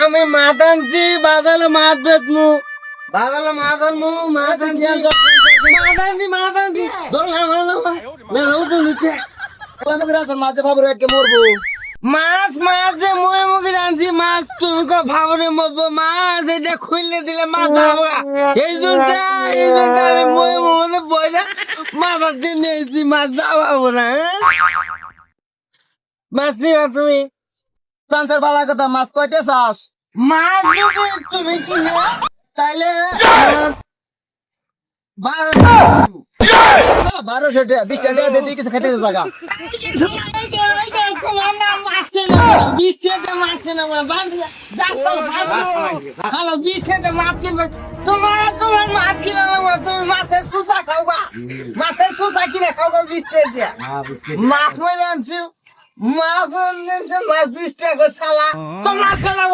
আমি মাছ আনছি মাছ বাজারে মাছ আনমু মাছ আনছি মাছ আনছি মাছ আনছি তো নিচে। আমাকে রাখার মাঝে ভাবরে আটকে মরবো। মাছ মাছ যে মুয়ে মুখে আনছি মাছ তুমি কো ভাবরে মরবো। মাছ এটা খুললে দিলে মাছ যাব এই জন্য এই জন্য আমি মুয়ে মুখে বইলে মাছ দিন নিয়েছি মাছ যাব না হ্যাঁ? মাছ নিবা তুমি। চান্সের বালা কথা মাছ কয়টা চাস? মাছ যদি তুমি কিনে তাহলে বারোশো। টাকা বিশ টাকা দিয়ে কিছু খেতে জায়গা হ্যালো বিশ টাকা মাছ কিনবে। তোমার তোমার মাছ কিনে নেব তুমি মাছের সুসা খাও গা। মাছের সুসা কিনে বিশ টাকা মাছ মেরে আনছি? মাছ আনছে মাছ বিশ টাকা ছালা। তো মাছ না।